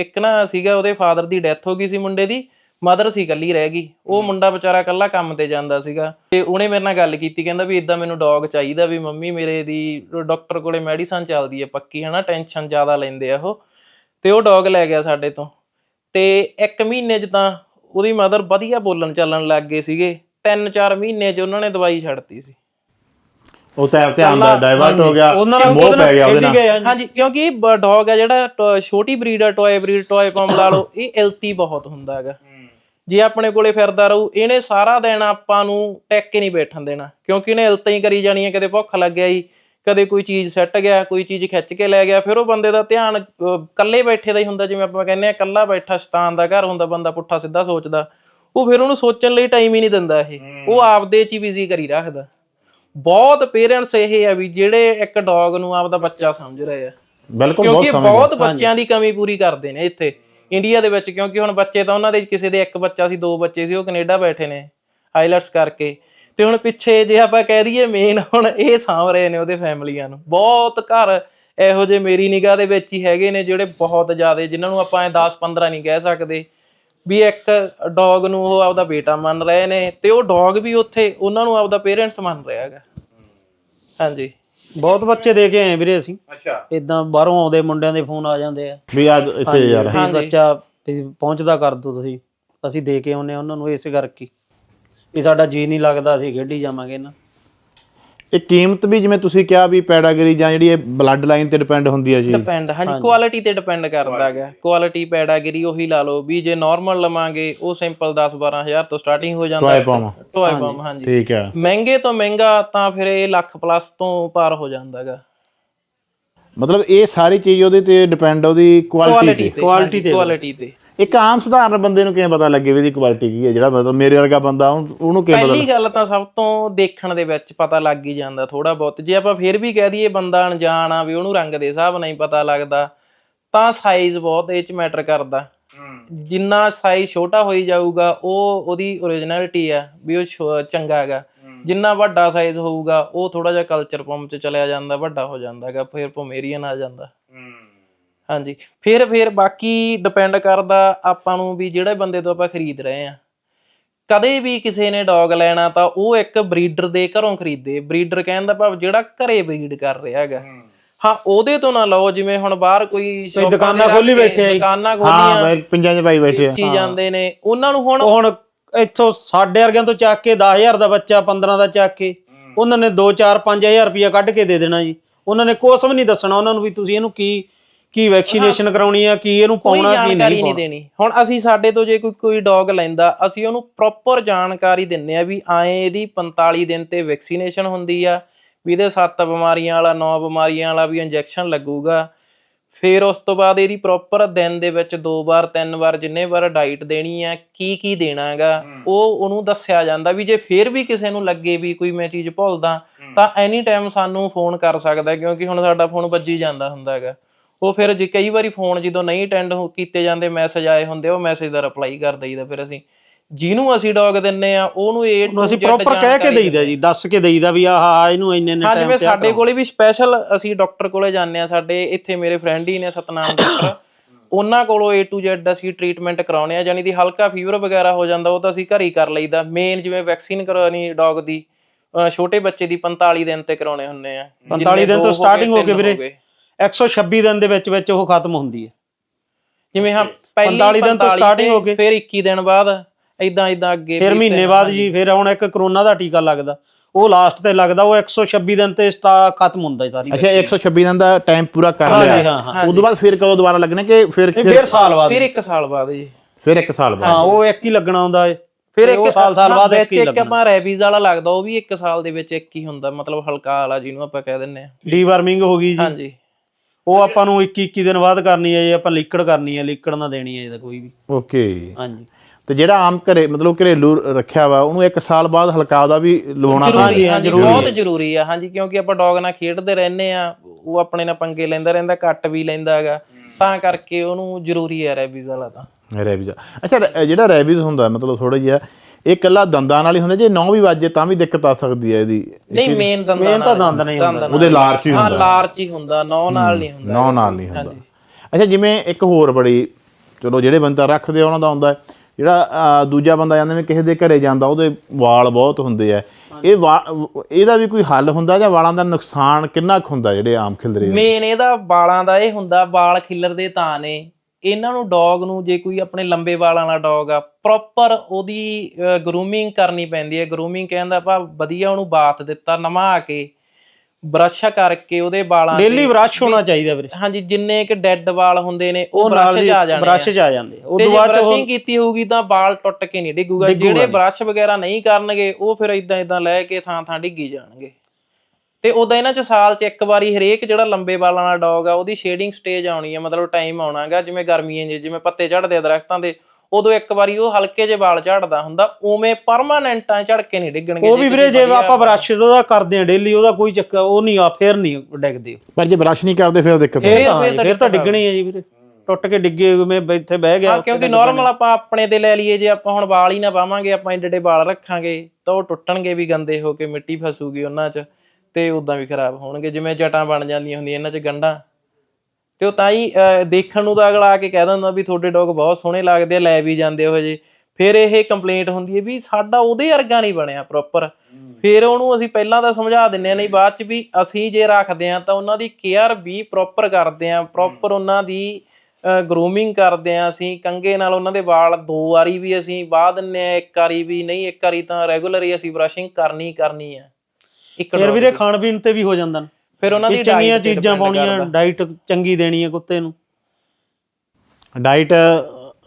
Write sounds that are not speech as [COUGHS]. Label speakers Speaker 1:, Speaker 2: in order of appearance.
Speaker 1: ਇੱਕ ਨਾ ਸੀਗਾ ਉਹਦੇ ਫਾਦਰ ਦੀ ਡੈਥ ਹੋ ਗਈ ਸੀ ਮੁੰਡੇ ਦੀ ਮਦਰ ਸੀ ਇਕੱਲੀ ਰਹਿ ਗਈ। ਉਹ ਮੁੰਡਾ ਵਿਚਾਰਾ ਇਕੱਲਾ ਕੰਮ ਤੇ ਜਾਂਦਾ ਸੀਗਾ ਤੇ ਉਹਨੇ ਮੇਰੇ ਨਾਲ ਗੱਲ ਕੀਤੀ ਕਹਿੰਦਾ ਵੀ ਇਦਾਂ ਮੈਨੂੰ ਡੌਗ ਚਾਹੀਦਾ ਵੀ ਮੰਮੀ ਮੇਰੇ ਦੀ ਡਾਕਟਰ ਕੋਲੇ ਮੈਡੀਸਨ ਚੱਲਦੀ ਹੈ ਪੱਕੀ ਹਨਾ ਟੈਨਸ਼ਨ ਜ਼ਿਆਦਾ ਲੈਂਦੇ ਆ ਉਹ। ਤੇ ਉਹ ਡੌਗ ਲੈ ਗਿਆ ਸਾਡੇ ਤੋਂ। ਤੇ ਇੱਕ ਮਹੀਨੇ 'ਚ ਤਾਂ ਉਹਦੀ ਮਦਰ ਵਧੀਆ ਬੋਲਣ ਚੱਲਣ ਲੱਗ ਗਏ ਸੀਗੇ। ਤਿੰਨ ਚਾਰ ਮਹੀਨੇ 'ਚ ਉਹਨਾਂ ਨੇ ਦਵਾਈ ਛੱਡਤੀ ਸੀ।
Speaker 2: ਉਹ ਤਾਂ ਧਿਆਨ ਦਾ ਡਾਇਵਰਟ ਹੋ ਗਿਆ ਮੋਹ ਪੈ ਗਿਆ ਉਹਦੇ ਨਾਲ।
Speaker 1: ਹਾਂਜੀ ਕਿਉਂਕਿ ਡੌਗ ਆ ਜਿਹੜਾ ਛੋਟੀ ਬਰੀਡ ਆ ਟੌਏ ਬਰੀਡ ਟੌਏ ਪੰਮ ਲਾ ਲਓ ਇਹ ਇਲਤੀ ਬਹੁਤ ਹੁੰਦਾ ਹੈਗਾ। ਜੇ ਆਪਣੇ ਕੋਲੇ ਫਿਰਦਾ ਰਹੂ ਇਹਨੇ ਸਾਰਾ ਦਿਨ ਆਪਾਂ ਨੂੰ ਟੈਕ ਕੇ ਨਹੀਂ ਬੈਠਣ ਦੇਣਾ ਕਿਉਂਕਿ ਇਹਨੇ ਇਲਤਾਂ ਹੀ ਕਰੀ ਜਾਣੀਆਂ ਕਦੇ ਭੁੱਖ ਲੱਗ ਗਈ ਕਦੇ ਕੋਈ ਚੀਜ਼ ਸੱਟ ਗਿਆ ਕੋਈ ਚੀਜ਼ ਖਿੱਚ ਕੇ ਲੈ ਗਿਆ ਫਿਰ ਉਹ ਬੰਦੇ ਦਾ ਧਿਆਨ ਇਕੱਲੇ ਬੈਠੇ ਦਾ ਹੀ ਹੁੰਦਾ ਜਿਵੇਂ ਆਪਾਂ ਕਹਿੰਦੇ ਆ ਇਕੱਲਾ ਬੈਠਾ ਸ਼ੈਤਾਨ ਦਾ ਘਰ ਹੁੰਦਾ ਬੰਦਾ ਪੁੱਠਾ ਸਿੱਧਾ ਸੋਚਦਾ ਉਹ ਫਿਰ ਉਹਨੂੰ ਸੋਚਣ ਲਈ ਟਾਈਮ ਹੀ ਨਹੀਂ ਦਿੰਦਾ ਇਹ ਉਹ ਆਪਦੇ ਚ ਹੀ ਬਿਜ਼ੀ ਕਰੀ ਰੱਖਦਾ। ਬਹੁਤ ਪੇਰੈਂਟਸ ਇਹ ਆ ਵੀ ਜਿਹੜੇ ਇੱਕ ਡੌਗ ਨੂੰ ਆਪਦਾ ਬੱਚਾ ਸਮਝ ਰਹੇ ਆ।
Speaker 2: ਬਿਲਕੁਲ ਬਹੁਤ
Speaker 1: ਕਿਉਂਕਿ ਬਹੁਤ ਬੱਚਿਆਂ ਦੀ ਕਮੀ ਪੂਰੀ ਕਰਦੇ ਨੇ ਇੱਥੇ ਇੰਡੀਆ ਦੇ ਵਿੱਚ ਕਿਉਂਕਿ ਹੁਣ ਬੱਚੇ ਤਾਂ ਉਹਨਾਂ ਦੇ ਕਿਸੇ ਦੇ ਇੱਕ ਬੱਚਾ ਸੀ ਦੋ ਬੱਚੇ ਸੀ ਉਹ ਕੈਨੇਡਾ ਬੈਠੇ ਨੇ ਆਈਲੈਟਸ ਕਰਕੇ। ਤੇ ਹੁਣ ਪਿੱਛੇ ਜੇ ਆਪਾਂ ਕਹਿ ਦਈਏ ਮੇਨ ਹੁਣ ਇਹ ਸਾਂਭ ਰਹੇ ਨੇ ਉਹਦੇ ਫੈਮਲੀਆਂ ਨੂੰ। ਬਹੁਤ ਘਰ ਇਹੋ ਜਿਹੇ ਮੇਰੀ ਨਿਗਾਹ ਦੇ ਵਿੱਚ ਹੀ ਹੈਗੇ ਨੇ ਜਿਹੜੇ ਬਹੁਤ ਜ਼ਿਆਦੇ ਜਿਨ੍ਹਾਂ ਨੂੰ ਆਪਾਂ 10 15 ਨਹੀਂ ਕਹਿ ਸਕਦੇ। ਵੀ ਇੱਕ ਡੌਗ ਨੂੰ ਉਹ ਆਪਦਾ ਬੇਟਾ ਮੰਨ ਰਹੇ ਨੇ ਤੇ ਉਹ ਡੌਗ ਵੀ ਉੱਥੇ ਉਹਨਾਂ ਨੂੰ ਆਪਦਾ ਪੇਰੈਂਟਸ ਮੰਨ ਰਿਹਾ ਹੈਗਾ। ਹਾਂਜੀ।
Speaker 3: ਬਹੁਤ ਬੱਚੇ ਦੇ ਕੇ ਆਏ ਵੀਰੇ ਅਸੀਂ।
Speaker 2: ਅੱਛਾ।
Speaker 3: ਇਦਾਂ ਬਾਹਰੋਂ ਆਉਂਦੇ ਮੁੰਡਿਆਂ ਦੇ ਫੋਨ ਆ ਜਾਂਦੇ ਆ।
Speaker 2: ਵੀ ਆ ਇੱਥੇ ਯਾਰ।
Speaker 3: ਵੀ ਬੱਚਾ ਪਹੁੰਚਦਾ ਕਰ ਦੋ ਤੁਸੀਂ। ਅਸੀਂ ਦੇ ਕੇ ਆਉਨੇ ਉਹਨਾਂ ਨੂੰ ਇਸੇ ਕਰਕੇ। ਵੀ ਸਾਡਾ ਜੀ ਨਹੀਂ ਲੱਗਦਾ ਅਸੀਂ ਖੇਡੀ ਜਾਵਾਂਗੇ ਨਾ।
Speaker 2: ਇਹ ਕੀਮਤ ਵੀ ਜਿਵੇਂ ਤੁਸੀਂ ਕਿਹਾ ਵੀ ਪੈਡਾਗਰੀ ਜਾਂ ਜਿਹੜੀ ਇਹ ਬਲੱਡ ਲਾਈਨ ਤੇ ਡਿਪੈਂਡ ਹੁੰਦੀ ਹੈ ਜੀ।
Speaker 1: ਡਿਪੈਂਡ ਹਾਂਜੀ ਕੁਆਲਿਟੀ ਤੇ ਡਿਪੈਂਡ ਕਰਦਾ ਹੈਗਾ ਕੁਆਲਿਟੀ ਪੈਡਾਗਰੀ ਉਹੀ ਲਾ ਲਓ ਵੀ ਜੇ ਨਾਰਮਲ ਲਵਾਂਗੇ ਉਹ ਸਿੰਪਲ 10 12000 ਤੋਂ ਸਟਾਰਟਿੰਗ ਹੋ ਜਾਂਦਾ।
Speaker 2: ਟੋਏ ਪਮ
Speaker 1: ਟੋਏ ਪੰਮ ਹਾਂਜੀ।
Speaker 2: ਠੀਕ ਹੈ
Speaker 1: ਮਹਿੰਗੇ ਤੋਂ ਮਹਿੰਗਾ ਤਾਂ ਫਿਰ ਇਹ ਲੱਖ ਪਲੱਸ ਤੋਂ ਪਾਰ ਹੋ ਜਾਂਦਾ ਹੈਗਾ
Speaker 2: ਮਤਲਬ ਇਹ ਸਾਰੀ ਚੀਜ਼ ਉਹਦੇ ਤੇ ਡਿਪੈਂਡ ਉਹਦੀ ਕੁਆਲਿਟੀ ਤੇ।
Speaker 1: ਕੁਆਲਿਟੀ ਤੇ। ਕੁਆਲਿਟੀ ਤੇ।
Speaker 2: ਇੱਕ ਆਮ ਸਧਾਰਨ ਬੰਦੇ ਨੂੰ ਕਿਵੇਂ ਪਤਾ ਲੱਗੇ ਵੀ ਇਹਦੀ ਕੁਆਲਿਟੀ ਕੀ ਹੈ? ਜਿਹੜਾ ਮਤਲਬ ਮੇਰੇ ਵਰਗਾ ਬੰਦਾ ਉਹਨੂੰ ਉਹਨੂੰ ਕਿਵੇਂ ਪਤਾ
Speaker 1: ਪਹਿਲੀ ਗੱਲ ਤਾਂ ਸਭ ਤੋਂ ਦੇਖਣ ਦੇ ਵਿੱਚ ਪਤਾ ਲੱਗ ਹੀ ਜਾਂਦਾ ਥੋੜਾ ਬਹੁਤ। ਜੇ ਆਪਾਂ ਫਿਰ ਵੀ ਕਹਿ ਦਈਏ ਬੰਦਾ ਅਣਜਾਣ ਆ ਵੀ ਉਹਨੂੰ ਰੰਗ ਦੇ ਹਿਸਾਬ ਨਾਲ ਹੀ ਪਤਾ ਲੱਗਦਾ ਤਾਂ ਸਾਈਜ਼ ਬਹੁਤ ਇਹ ਚ ਮੈਟਰ ਕਰਦਾ। ਜਿੰਨਾ ਸਾਈਜ਼ ਛੋਟਾ ਹੋਈ ਜਾਊਗਾ ਉਹ ਉਹਦੀ ਓਰੀਜਨੈਲਿਟੀ ਆ ਵੀ ਉਹ ਚੰਗਾ ਹੈਗਾ। ਜਿੰਨਾ ਵੱਡਾ ਸਾਈਜ਼ ਹੋਊਗਾ ਉਹ ਥੋੜਾ ਜਿਹਾ ਕਲਚਰ ਪੰਪ ਚ ਚਲਿਆ ਜਾਂਦਾ ਵੱਡਾ ਹੋ ਜਾਂਦਾ ਹੈਗਾ ਫਿਰ ਪੋਮੇਰੀਅਨ ਆ ਜਾਂਦਾ। ਹਾਂਜੀ। ਫਿਰ ਫਿਰ ਬਾਕੀ ਡਿਪੈਂਡ ਕਰਦਾ ਆਪਾਂ ਨੂੰ ਵੀ ਜਿਹੜੇ ਬੰਦੇ ਤੋਂ ਆਪਾਂ ਖਰੀਦ ਰਹੇ ਆ ਕਦੇ ਵੀ ਕਿਸੇ ਨੇ ਡੌਗ ਲੈਣਾ ਤਾਂ ਉਹ ਇੱਕ ਬਰੀਡਰ ਦੇ ਘਰੋਂ ਖਰੀਦੇ। ਬਰੀਡਰ ਕਹਿਣ ਦਾ ਭਾਵ ਜਿਹੜਾ ਘਰੇ ਬਰੀਡ ਕਰ ਰਿਹਾ ਹੈਗਾ। ਹਾਂ। ਉਹਦੇ ਤੋਂ ਨਾ ਲਓ ਜਿਵੇਂ ਹੁਣ ਬਾਹਰ ਕੋਈ
Speaker 3: ਦੁਕਾਨਾਂ ਖੋਲੀ ਬੈਠੇ ਆ।
Speaker 1: ਦੁਕਾਨਾਂ
Speaker 2: ਹਾਂ
Speaker 1: ਖੋਲੀਆਂ
Speaker 2: ਮੈਂ ਪੰਜਾਂ 'ਚ ਭਾਈ ਬੈਠੇ ਆ।
Speaker 1: ਵੇਚੀ ਜਾਂਦੇ ਨੇ। ਉਹਨਾਂ ਨੂੰ ਹੁਣ
Speaker 3: ਹੁਣ ਇੱਥੋਂ ਸਾਡੇ ਵਰਗਿਆਂ ਤੋਂ ਚੱਕ ਕੇ 10000 ਦਾ ਬੱਚਾ 15 ਦਾ ਚੱਕ ਕੇ ਉਹਨਾਂ ਨੇ 2 4 5000 ਰੁਪਇਆ ਕੱਢ ਕੇ ਦੇ ਦੇਣਾ ਜੀ। ਉਹਨਾਂ ਨੇ ਕੁਛ ਵੀ ਨਹੀਂ ਦੱਸਣਾ। ਉਹਨਾਂ ਨੂੰ ਵੀ ਤੁਸੀਂ ਇਹਨੂੰ ਕੀ ਕੀ ਵੈਕਸੀਨੇਸ਼ਨ ਕਰਾਉਣੀ ਆ ਕੀ ਇਹਨੂੰ
Speaker 1: ਕੋਈ
Speaker 3: ਪਾਉਣਾ ਕੀ
Speaker 1: ਜਾਣਕਾਰੀ
Speaker 3: ਨਹੀਂ
Speaker 1: ਨਹੀਂ ਦੇਣੀ। ਹੁਣ ਅਸੀਂ ਸਾਡੇ ਤੋਂ ਜੇ ਕੋਈ ਕੋਈ ਡੌਗ ਲੈਂਦਾ ਅਸੀਂ ਉਹਨੂੰ ਪ੍ਰੋਪਰ ਜਾਣਕਾਰੀ ਦਿੰਨੇ ਆ ਵੀ ਆਏ ਇਹਦੀ 45 ਦਿਨ ਤੇ ਵੈਕਸੀਨੇਸ਼ਨ ਹੁੰਦੀ ਆ ਵੀ ਇਹਦੇ 7 ਬਿਮਾਰੀਆਂ ਵਾਲਾ 9 ਬਿਮਾਰੀਆਂ ਵਾਲਾ ਵੀ ਇੰਜੈਕਸ਼ਨ ਲੱਗੂਗਾ। ਫਿਰ ਉਸ ਤੋਂ ਬਾਅਦ ਇਹਦੀ ਪ੍ਰੋਪਰ ਦਿਨ ਦੇ ਵਿੱਚ ਦੋ ਵਾਰ ਤਿੰਨ ਵਾਰ ਜਿੰਨੇ ਵਾਰ ਡਾਈਟ ਦੇਣੀ ਆ ਕੀ ਕੀ ਦੇਣਾ ਹੈਗਾ ਉਹ ਉਹਨੂੰ ਦੱਸਿਆ ਜਾਂਦਾ ਵੀ ਜੇ ਫਿਰ ਵੀ ਕਿਸੇ ਨੂੰ ਲੱਗੇ ਵੀ ਕੋਈ ਮੈਂ ਚੀਜ਼ ਭੁੱਲਦਾ ਤਾਂ ਐਨੀ ਟਾਈਮ ਸਾਨੂੰ ਫੋਨ ਕਰ ਸਕਦਾ ਕਿਉਂਕਿ ਹੁਣ ਸਾਡਾ ਫੋਨ ਵੱਜੀ ਜਾਂਦਾ ਹੁੰਦਾ ਹੈਗਾ। ਉਹ ਫਿਰ ਜੇ ਕਈ ਵਾਰੀ ਫੋਨ ਜਦੋਂ ਨਹੀਂ ਅਟੈਂਡ ਕੀਤੇ ਜਾਂਦੇ ਮੈਸੇਜ ਆਏ ਹੁੰਦੇ ਉਹ ਮੈਸੇਜ ਦਾ ਰਿਪਲਾਈ ਕਰ ਦਈਦਾ ਫਿਰ ਅਸੀਂ। ਜਿਹਨੂੰ ਅਸੀਂ ਡੌਗ ਦਿੰਨੇ ਆ ਉਹਨੂੰ ਏ
Speaker 3: ਉਹਨੂੰ ਅਸੀਂ ਪ੍ਰੋਪਰ ਕਹਿ ਕੇ ਦੇਈਦਾ ਜੀ ਦੱਸ ਕੇ ਦੇਈਦਾ ਵੀ ਆਹ ਆਹ ਇਹਨੂੰ ਇੰਨੇ
Speaker 1: ਹਾਂ
Speaker 3: ਟਾਈਮ
Speaker 1: ਜਿਵੇਂ
Speaker 3: ਤੇ
Speaker 1: ਸਾਡੇ ਕੋਲੇ ਵੀ ਸਪੈਸ਼ਲ ਅਸੀਂ ਡਾਕਟਰ ਕੋਲੇ ਜਾਂਦੇ ਆ ਸਾਡੇ ਇੱਥੇ ਮੇਰੇ ਫਰੈਂਡ ਹੀ ਨੇ ਸਤਨਾਮ [COUGHS] ਡਾਕਟਰ ਉਹਨਾਂ ਕੋਲੋਂ A to Z ਅਸੀਂ ਟ੍ਰੀਟਮੈਂਟ ਕਰਾਉਣੇ ਆ ਯਾਨੀ ਦੀ ਹਲਕਾ ਫੀਵਰ ਵਗੈਰਾ ਹੋ ਜਾਂਦਾ ਉਹ ਤਾਂ ਅਸੀਂ ਘਰ ਹੀ ਕਰ ਲਈਦਾ। ਮੇਨ ਜਿਵੇਂ ਵੈਕਸੀਨ ਕਰਾਉਣੀ ਡੌਗ ਦੀ ਛੋਟੇ ਬੱਚੇ ਦੀ 45 ਦਿਨ ਤੇ ਕਰਾਉਣੇ ਹੁੰਦੇ ਆ।
Speaker 3: 45 ਦਿਨ ਤੋਂ starting ਹੋ ਕੇ ਵੀਰੇ।
Speaker 1: ਗਏ।
Speaker 3: 126 ਦਿਨ ਦੇ ਵਿੱਚ ਵਿੱਚ ਉਹ ਖਤਮ ਹੁੰਦੀ ਹੈ।
Speaker 1: ਜਿਵੇਂ ਹਾਂ ਪਹਿਲੀ
Speaker 3: 45 ਦਿਨ ਤੋਂ
Speaker 1: 45
Speaker 3: starting ਹੋ ਕੇ।
Speaker 1: ਫਿਰ 21 ਦਿਨ ਬਾਅਦ ਇਦਾਂ ਇਦਾਂ ਅੱਗੇ
Speaker 3: ਫਿਰ ਮਹੀਨੇ ਬਾਅਦ ਜੀ ਫਿਰ ਹੁਣ ਇੱਕ ਕਰੋਨਾ ਦਾ ਟੀਕਾ ਲੱਗਦਾ। ਉਹ ਲਾਸਟ ਤੇ ਲੱਗਦਾ ਉਹ 126 ਦਿਨ ਤੇ ਸਟਾ- ਖਤਮ ਹੁੰਦਾ ਸਾਰੀ
Speaker 2: ਅੱਛਾ 126 ਦਿਨ ਦਾ ਟਾਈਮ ਪੂਰਾ ਕਰ ਲਿਆ।
Speaker 3: ਹਾਂ, ਹਾਂ।
Speaker 2: ਉਦੋਂ ਬਾਅਦ ਫਿਰ ਕਦੋਂ ਦੁਬਾਰਾ ਲੱਗਣਾ ਕਿ ਫਿਰ
Speaker 3: ਫਿਰ ਸਾਲ ਬਾਅਦ
Speaker 1: ਫਿਰ 1 ਸਾਲ ਬਾਅਦ ਜੀ।
Speaker 2: ਫਿਰ 1 ਸਾਲ ਬਾਅਦ।
Speaker 3: ਹਾਂ ਉਹ ਇੱਕ ਹੀ ਲੱਗਣਾ ਹੁੰਦਾ ਹੈ
Speaker 1: ਫਿਰ
Speaker 3: ਤੇ
Speaker 1: ਇੱਕ
Speaker 3: ਉਹ ਸਾਲ ਸਾਲ ਬਾਅਦ ਇੱਕ ਹੀ
Speaker 1: ਇੱਕ
Speaker 3: ਲੱਗਣਾ।
Speaker 1: ਆਪਾਂ ਰੈਬੀਜ਼ ਵਾਲਾ ਲੱਗਦਾ ਉਹ ਵੀ 1 ਸਾਲ ਦੇ ਵਿੱਚ ਇੱਕ ਹੀ ਹੁੰਦਾ ਮਤਲਬ ਹਲਕਾ ਵਾਲਾ ਜਿਹਨੂੰ ਆਪਾਂ ਕਹਿ ਦਿੰਨੇ ਆ
Speaker 3: ਡੀਵਰਮਿੰਗ ਹੋ ਗਈ ਜੀ।
Speaker 1: ਹਾਂਜੀ।
Speaker 3: ਉਹ ਆਪਾਂ ਨੂੰ 21 21 ਦਿਨ ਬਾਅਦ ਕਰਨੀ ਹੈ ਜੀ ਆਪਾਂ ਲਿਕੜ ਕਰਨੀ ਹੈ ਲਿਕੜ ਨਾ ਦੇਣੀ ਹੈ ਇਹਦਾ ਕੋਈ ਵੀ।
Speaker 2: ਓਕੇ।
Speaker 3: ਹਾਂਜੀ।
Speaker 2: ਤੇ ਜਿਹੜਾ ਆਮ ਘਰੇ ਮਤਲਬ ਘਰੇਲੂ ਰੱਖਿਆ ਵਾ ਉਹਨੂੰ 1 ਸਾਲ ਬਾਅਦ ਹਲਕਾ ਦਾ ਵੀ ਲਵਾਉਣਾ
Speaker 3: ਹਾਂਜੀ,
Speaker 1: ਹਾਂਜੀ ਬਹੁਤ ਜ਼ਰੂਰੀ ਆ ਹਾਂਜੀ ਕਿਉਂਕਿ ਆਪਾਂ ਡੌਗ ਨਾਲ ਖੇਡਦੇ ਰਹਿੰਦੇ ਆ ਉਹ ਆਪਣੇ ਨਾਲ ਪੰਗੇ ਲੈਂਦਾ ਰਹਿੰਦਾ ਕੱਟ ਵੀ ਲੈਂਦਾ ਹੈਗਾ। ਤਾਂ ਕਰਕੇ ਉਹਨੂੰ ਜ਼ਰੂਰੀ ਹੈ ਰੈਬੀਜ਼ ਵਾਲਾ ਤਾਂ।
Speaker 2: ਰੈਬੀਜ਼ ਅੱਛਾ ਜਿਹੜਾ ਰੈਬੀਜ਼ ਹੁੰਦਾ ਮਤਲਬ ਥੋੜਾ ਜਿਹਾ ਇਹ ਕੱਲਾ ਦੰਦਾਂ ਨਾਲ ਹੀ ਹੁੰਦਾ ਜੇ ਨੌ ਵੀ ਵੱਜੇ ਤਾਂ ਵੀ ਦਿੱਕਤ ਆ ਸਕਦੀ ਹੈ ਇਹਦੀ।
Speaker 1: ਨਹੀਂ ਮੇਨ ਦੰਦਾਂ
Speaker 3: ਮੇਨ ਤਾਂ ਦੰਦ ਨਹੀਂ ਹੁੰਦਾ।
Speaker 2: ਉਹਦੇ ਲਾਰ ਚ ਹੀ
Speaker 1: ਹਾਂ
Speaker 2: ਹੁੰਦਾ।
Speaker 1: ਲਾਰ ਚ ਹੀ ਹੁੰਦਾ ਨੌ ਨਾਲ ਨਹੀਂ ਹੁੰਦਾ।
Speaker 2: ਨੌ ਨਾਲ ਨਹੀਂ ਹੁੰਦਾ। ਅੱਛਾ ਜਿਵੇਂ ਇੱਕ ਹੋਰ ਬੜੀ ਚਲੋ ਜਿਹੜੇ ਬੰਦਾ ਰੱਖਦੇ ਆ ਉਹਨਾਂ ਦਾ ਹੁੰਦਾ ਹੈ। ਜਿਹੜਾ ਦੂਜਾ ਬੰਦਾ ਜਾਂਦਾ ਨੇ ਕਿਸੇ ਦੇ ਘਰੇ ਜਾਂਦਾ ਉਹਦੇ ਵਾਲ ਬਹੁਤ ਹੁੰਦੇ ਆ। ਇਹ ਇਹਦਾ ਵੀ ਕੋਈ ਹੱਲ ਹੁੰਦਾ ਜਾਂ ਵਾਲਾਂ ਦਾ ਨੁਕਸਾਨ ਕਿੰਨਾ ਕੁ ਹੁੰਦਾ ਜਿਹੜੇ ਆਮ ਖਿਲਰੇ ਆ?
Speaker 1: ਮੇਨ ਇਹਦਾ ਵਾਲਾਂ ਦਾ ਇਹ ਹੁੰਦਾ ਵਾਲ ਖਿੱਲਰਦੇ ਤਾਂ ਨੇ। ਇਹਨਾਂ ਨੂੰ ਡੌਗ ਨੂੰ ਜੇ ਕੋਈ ਆਪਣੇ ਲੰਬੇ ਵਾਲਾਂ ਵਾਲਾ ਡੌਗ ਆ ਪ੍ਰੋਪਰ ਉਹਦੀ ਗਰੂਮਿੰਗ ਕਰਨੀ ਪੈਂਦੀ ਹੈ ਗਰੂਮਿੰਗ ਕਹਿੰਦਾ ਭਾਵ ਵਧੀਆ ਉਹਨੂੰ ਬਾਥ ਦਿੱਤਾ ਨਵਾ ਕੇ ਬਰਸ਼ ਕਰਕੇ ਉਹਦੇ ਵਾਲਾਂ
Speaker 3: ਡੇਲੀ ਬ੍ਰਸ਼ ਹੋਣਾ ਚਾਹੀਦਾ ਵੀਰੇ
Speaker 1: ਹਾਂਜੀ ਜਿੰਨੇ ਕਿ ਡੈੱਡ ਵਾਲ ਹੁੰਦੇ ਨੇ ਉਹ
Speaker 3: ਉਹ
Speaker 1: ਬਰਸ਼ 'ਚ ਆ ਜਾਣੇ
Speaker 3: ਬ੍ਰਸ਼
Speaker 1: ਆ।
Speaker 3: 'ਚ ਆ ਜਾਂਦੇ ਆ।
Speaker 1: ਤੇ
Speaker 3: ਬਾਅਦ ਚ ਉਹ
Speaker 1: ਬਰਸ਼ਿੰਗ ਕੀਤੀ ਹੋਊਗੀ ਤਾਂ ਵਾਲ ਟੁੱਟ ਕੇ ਨਹੀਂ ਡਿੱਗੂਗਾ ਜਿਹੜੇ। ਬਰਸ਼ ਵਗੈਰਾ ਨਹੀਂ ਕਰਨਗੇ ਉਹ ਫਿਰ ਇਦਾਂ ਇਦਾਂ ਲੈ ਕੇ ਥਾਂ ਥਾਂ ਡਿੱਗੀ ਜਾਣਗੇ ਤੇ ਉਦਾਂ ਇਹਨਾਂ ਚ ਸਾਲ ਚ ਇੱਕ ਵਾਰੀ ਹਰੇਕ ਜਿਹੜਾ ਲੰਬੇ ਵਾਲਾਂ ਵਾਲਾ ਡੌਗ ਆ ਉਹਦੀ ਸ਼ੇਡਿੰਗ ਸਟੇਜ ਆਉਣੀ ਹੈ ਮਤਲਬ ਟਾਈਮ ਆਉਣਾਗਾ ਜਿਵੇਂ ਗਰਮੀਆਂ 'ਚ ਜਿਵੇਂ ਪੱਤੇ ਝੜਦੇ ਆ ਦਰਖਤਾਂ ਦੇ ਉਦੋਂ ਇੱਕ ਵਾਰੀ ਉਹ ਹਲਕੇ ਜਿਹੇ ਵਾਲ ਝੜਦਾ ਹੁੰਦਾ ਉਵੇਂ ਪਰਮਾਨੈਂਟਾਂ ਝੜ ਕੇ ਨਹੀਂ ਡਿੱਗਣਗੇ
Speaker 3: ਉਹ
Speaker 1: ਜੇ
Speaker 3: ਵੀ ਵੀਰੇ ਜੇ ਆਪਾਂ ਬ੍ਰਸ਼ ਉਹਦਾ ਕਰਦੇ ਆ ਡੇਲੀ ਉਹਦਾ ਕੋਈ ਚੱਕਰ ਉਹ ਨਹੀਂ ਆ ਫੇਰ ਨਹੀਂ ਡਿੱਗਦੇ
Speaker 2: ਪਰ ਜੇ ਬਰਸ਼ ਨਹੀਂ ਕਰਦੇ ਫਿਰ ਦਿੱਕਤ
Speaker 3: ਫੇਰ
Speaker 1: ਫੇਰ-
Speaker 3: ਤਾਂ
Speaker 1: ਫੇਰ ਤਾਂ
Speaker 3: ਫੇਰ ਤਾਂ
Speaker 1: ਡਿੱਗਣਾ
Speaker 3: ਡਿੱਗਣੀ ਹੈ ਜੀ ਵੀਰੇ। ਟੁੱਟ ਕੇ ਡਿੱਗੇ ਮੈਂ ਇੱਥੇ ਬਹਿ ਗਿਆ
Speaker 1: ਹਾਂ ਕਿਉਂਕਿ ਨਾਰਮਲ ਆਪਾਂ ਆਪਣੇ ਤੇ ਲੈ ਲਈਏ ਜੇ ਆਪਾਂ ਹੁਣ ਵਾਲ ਹੀ ਨਾ ਪਾਵਾਂਗੇ ਆਪਾਂ ਏਡੇ ਏਡੇ ਵਾਲ ਰੱਖਾਂਗੇ ਤਾਂ ਉਹ ਟੁੱਟਣਗੇ ਵੀ ਗੰਦੇ ਹੋ ਕੇ ਮਿੱਟੀ ਫਸੂਗੀ ਉਹਨਾਂ 'ਚ। ਤੇ ਉਦਾਂ ਵੀ ਖਰਾਬ ਹੋਣਗੇ ਜਿਵੇਂ ਜਟਾਂ ਬਣ ਜਾਂਦੀਆਂ ਹੁੰਦੀਆਂ ਇਹਨਾਂ 'ਚ ਗੰਢਾਂ। ਤੇ ਉਹ ਤਾਂ ਹੀ ਅਹ, ਦੇਖਣ ਨੂੰ ਤਾਂ ਅਗਲਾ ਆ ਕੇ ਕਹਿ ਦਿੰਦਾ ਵੀ ਤੁਹਾਡੇ ਡੌਗ ਬਹੁਤ ਸੋਹਣੇ ਲੱਗਦੇ ਆ ਲੈ ਵੀ ਜਾਂਦੇ ਹੋ ਜੇ ਫਿਰ ਇਹ ਕੰਪਲੇਂਟ ਹੁੰਦੀ ਹੈ ਵੀ ਸਾਡਾ ਉਹਦੇ ਵਰਗਾ ਨਹੀਂ ਬਣਿਆ ਪ੍ਰੋਪਰ ਫਿਰ ਉਹਨੂੰ ਅਸੀਂ ਪਹਿਲਾਂ ਤਾਂ ਸਮਝਾ ਦਿੰਨੇ ਆ ਨਹੀਂ ਬਾਅਦ ਚ ਵੀ ਅਸੀਂ ਜੇ ਰੱਖਦੇ ਆ ਤਾਂ ਉਹਨਾਂ ਦੀ ਕੇਅਰ ਵੀ ਪ੍ਰੋਪਰ ਕਰਦੇ ਆ ਪ੍ਰੋਪਰ ਉਹਨਾਂ ਦੀ ਗਰੂਮਿੰਗ ਕਰਦੇ ਆ ਅਸੀਂ। ਕੰਗੇ ਨਾਲ ਉਹਨਾਂ ਦੇ ਵਾਲ ਦੋ ਵਾਰੀ ਵੀ ਅਸੀਂ ਵਾਹ ਦਿੰਨੇ ਆ ਇੱਕ ਵਾਰੀ ਵੀ ਨਹੀਂ ਇੱਕ ਵਾਰੀ ਤਾਂ ਰੈਗੂਲਰ ਹੀ ਅਸੀਂ ਬ੍ਰਸ਼ਿੰਗ ਕਰਨੀ ਕਰਨੀ ਆ।
Speaker 3: ਫੇਰ ਵੀਰੇ। ਖਾਣ ਪੀਣ ਤੇ ਵੀ ਹੋ ਜਾਂਦਾ ਨਾ।
Speaker 1: ਫਿਰ ਉਹਨਾਂ ਦੀ
Speaker 3: ਚੰਗੀਆਂ ਚੀਜ਼ਾਂ ਪਾਉਣੀਆਂ। ਡਾਈਟ ਚੰਗੀ ਦੇਣੀ ਹੈ ਕੁੱਤੇ ਨੂੰ
Speaker 2: ਡਾਈਟ